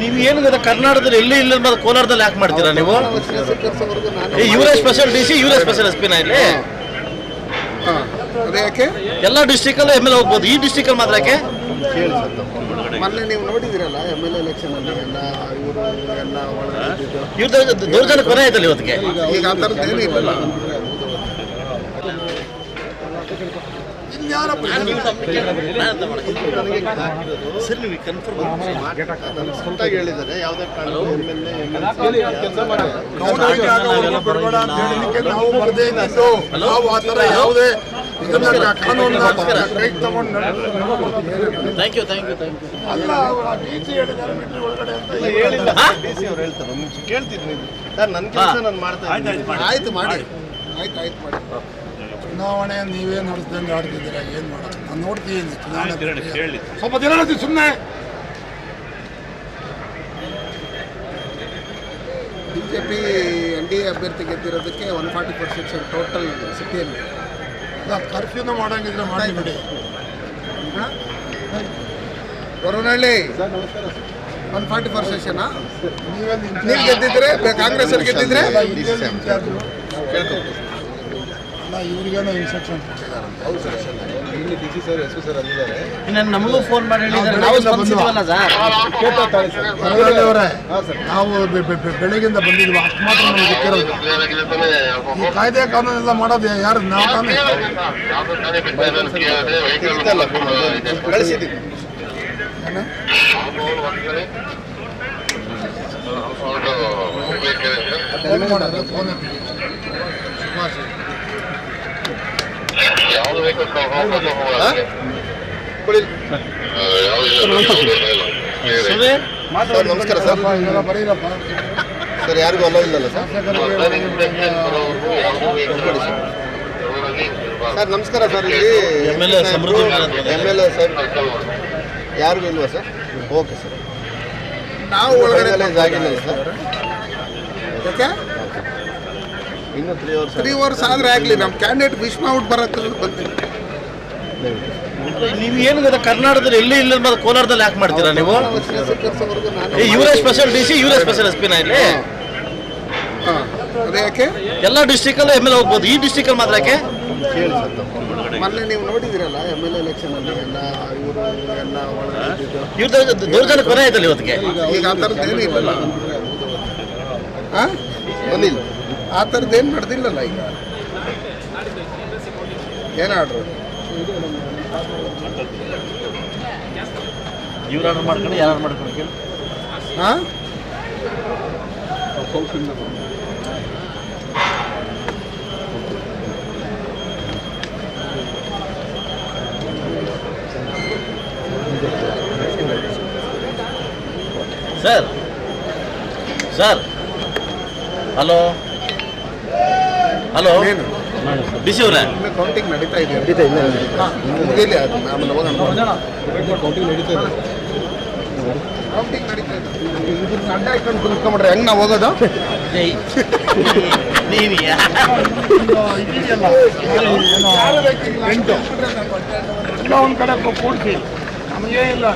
ನೀವು ಏನು ಗೊತ್ತಾ ಕರ್ನಾಟಕದಲ್ಲಿ ಎಲ್ಲಿ ಇಲ್ಲ ಅನ್ನೋದು ಕೋಲಾರದಲ್ಲಿ ಯಾಕೆ ಮಾಡ್ತೀರಾ ನೀವು? ಇವರೇ ಸ್ಪೆಷಲ್ ಡಿ ಸಿ ಇವರೇ ಸ್ಪೆಷಲ್ ಎಸ್ ಪಿನ ಇಲ್ಲಿ? ಅದೇ ಯಾಕೆ ಎಲ್ಲ ಡಿಸ್ಟಿಕ್ ಅಲ್ಲೂ ಎಂ ಎಲ್ ಹೋಗ್ಬೋದು. ಈ ಡಿಸ್ಟಿಕ್ ಅಲ್ಲಿ ಮಾತ್ರ ಯಾಕೆ? ಮೊನ್ನೆ ನೀವು ನೋಡಿದಿರಲ್ಲ ಎಂ ಎಲ್ ಎಲೆಕ್ಷನ್ ಅಲ್ಲಿ ಎಲ್ಲ ಇವರು ಎಲ್ಲ ಇವ್ರದ್ದು ದೌರ್ಜನ್ಯ ಕೊನೆ ಆಯ್ತಲ್ಲ ಇವತ್ತಿಗೆ? ಈಗ ಆ ಥರದ್ದು ಏನೂ ಇಲ್ಲಲ್ಲ. ಸರ್ ನೀವು ಕನ್ಫರ್ಮ್ ಸ್ವಂತಾಗಿ ಹೇಳಿದ್ದಾರೆ. ಯಾವುದೇ ಕಾರಣಕ್ಕೂ ಎಂ ಎಲ್ ನಾವು ಬರ್ದೇ ಇದ್ದಿದ್ದು ನಾವು ಆ ಥರ ಯಾವುದೇ ಇದನ್ನ ಕಾನೂನನ್ನ ಕೈಗೆ ತಗೊಂಡು thank you thank you thank you ಅಲ್ಲ ಡಿ ಸಿ ಹೇಳಿದ್ದಾರೆ ಮೀಟರ್ ಒಳಗಡೆ ಅಂತ ಡಿ ಸಿ ಅವ್ರು ಹೇಳ್ತಾರೆ. ಒಂದು ನಿಮಿಷ ಕೇಳ್ತೀನಿ ಸರ್ ನನ್ನ ಕೆಲಸ ನಾನು ಮಾಡ್ತಾ ಆಯ್ತು ಮಾಡಿ. ಆಯ್ತು ಆಯ್ತು ಮಾಡಿ ಚುನಾವಣೆ ನೀವೇ ನಡೆಸ್ದಂಗೆ ಆಡ್ತಿದ್ದೀರಾ? ಏನು ಮಾಡೋದು? ನಾನು ನೋಡ್ತೀನಿ. ಚುನಾವಣೆ. ಸ್ವಲ್ಪ ದಿನ ನೋಡ್ತೀನಿ ಸುಮ್ಮನೆ B J P N D A ಅಭ್ಯರ್ಥಿ ಗೆದ್ದಿರೋದಕ್ಕೆ one forty percent section total ಸಿಟಿಯಲ್ಲಿ. ಕರ್ಫ್ಯೂನ ಮಾಡಂಗಿದ್ರೆ ಮಾಡಿ ಬಿಡಿ. ಕೊರೋನಹಳ್ಳಿ ಒನ್ ಫಾರ್ಟಿ ಫೋರ್ ಸೆಕ್ಷನ್ ನೀವೇ ನೀವು ಗೆದ್ದಿದ್ರೆ ಕಾಂಗ್ರೆಸ್ ಅವ್ರು ಗೆದ್ದಿದ್ರೆ? ಇವ್ರಿಗೇನೋ ಇನ್ಸ್ಟ್ರಕ್ಷನ್ ನಮಗೂ ಫೋನ್ ಮಾಡಿ ಹೇಳಿದ್ದಾರೆ ನಾವು ಸ್ಪಂದಿಸಿದ್ವಲ್ಲ ಸರ್ ಅವರೇ ನಾವು ಬೆಳಗಿಂದ ಬಂದಿದ್ವಿ ಅಷ್ಟು ಮಾತ್ರ ನಮ್ಗೆ ಗೊತ್ತಿರೋದು ಈ ಕಾಯ್ದೆ ಕಾನೂನೆಲ್ಲ ಮಾಡೋದು ಯಾರು ನಾವು ತಾನೇ ಫೋನ್ ಮಾಡೋದು ಫೋನ್ ಸುಭಾಷ್ ಸರ್ ನಮಸ್ಕಾರ ಸರ್. ಸರ್ ಯಾರಿಗೂ ಅಲ್ಲ ಇಲ್ಲಲ್ಲ ಸರ್ ಸರ್ ನಮಸ್ಕಾರ ಸರ್. ಇಲ್ಲಿ ಎಂ ಎಲ್ ಎ ಸರ್. ಯಾರಿಗೂ ಇಲ್ವಾ ಸರ್. Okay sir. ನಾವು ಒಳಗಡೆ ಆಗಿಲ್ಲ ಸರ್. ಯಾಕೆ? ಇನ್ನು ತ್ರೀ ಅವರ್ಸ್ ತ್ರೀ ಅವರ್ಸ್ ಆದರೆ ಆಗಲಿ ನಮ್ಮ ಕ್ಯಾಂಡಿಡೇಟ್ ವಿಶ್ ಮಾಡ್ಬಿಟ್ಟು ಬರತ್ತೆ ಬಂತೀನಿ ನೀವು ಏನು ಗೊತ್ತಾ ಕರ್ನಾಟಕದಲ್ಲಿ ಎಲ್ಲಿ ಇಲ್ಲ ಅನ್ನೋದು ಕೋಲಾರದಲ್ಲಿ ಯಾಕೆ ಮಾಡ್ತೀರಾ ನೀವು? ಇವರೇ ಸ್ಪೆಷಲ್ ಡಿ ಸಿ ಇವರೇ ಸ್ಪೆಷಲ್ ಎಸ್ ಪಿನ ಇಲ್ಲಿ? ಹಾಂ ಅದೇ ಯಾಕೆ? ಎಲ್ಲ ಡಿಸ್ಟಿಕ್ ಅಲ್ಲೂ ಎಂ ಎಲ್ ಹೋಗ್ಬೋದು. ಈ ಡಿಸ್ಟಿಕ್ ಅಲ್ಲಿ ಮಾತ್ರ ಯಾಕೆ? ಮೊನ್ನೆ ನೀವು ನೋಡಿದಿರಲ್ಲ ಎಂ ಎಲ್ ಎಲೆಕ್ಷನ್ ಅಲ್ಲಿ ಎಲ್ಲ ಇವರು ಎಲ್ಲ ಇವ್ರದ್ದು ದೌರ್ಜನ್ಯ ಕೊನೆ ಆಯ್ತಲ್ಲ ಇವತ್ತಿಗೆ? ಈಗ ಆ ಥರದ್ದು ಏನು ಇಲ್ಲಲ್ಲ ಹಾಂ ಬಂದಿಲ್ಲ. ಆ ಥರದ್ದು ಏನು ನಡೆದಿಲ್ಲಲ್ಲ ಈಗ. ಏನು ಆರ್ಡ್ರು ಇವ್ರು ಆರ್ಡರ್ ಮಾಡ್ಕೊಂಡು ಯಾರು ಮಾಡ್ಕೊಂಡು ಕೇಳಿ. ಹಾಂ? Sir sir hello? ಹಲೋ ಅವರೇ? ಕೌಂಟಿಂಗ್ ನಡೀತಾ ಇದೆ ನಡೀತಾ ಇಲ್ಲ ಮುಗಿಲಿ ಆಮೇಲೆ ಹೋಗೋಣ. ಕೌಂಟಿಂಗ್ ನಡೀತಾ ಇದೆ. ಕೌಂಟಿಂಗ್ ನಡೀತಾ ಇದೆ. ಇದನ್ನ ಅಡ್ಡ ಇಟ್ಕೊಂಡು ಹೆಂಗೆ ನಾವು ಹೋಗೋದು? ನೀವು ಎಂಟು. ಎಲ್ಲ ಒಂದು ಕಡೆ ಕೂಡಿಸಿ. ನಮಗೇ ಇಲ್ಲ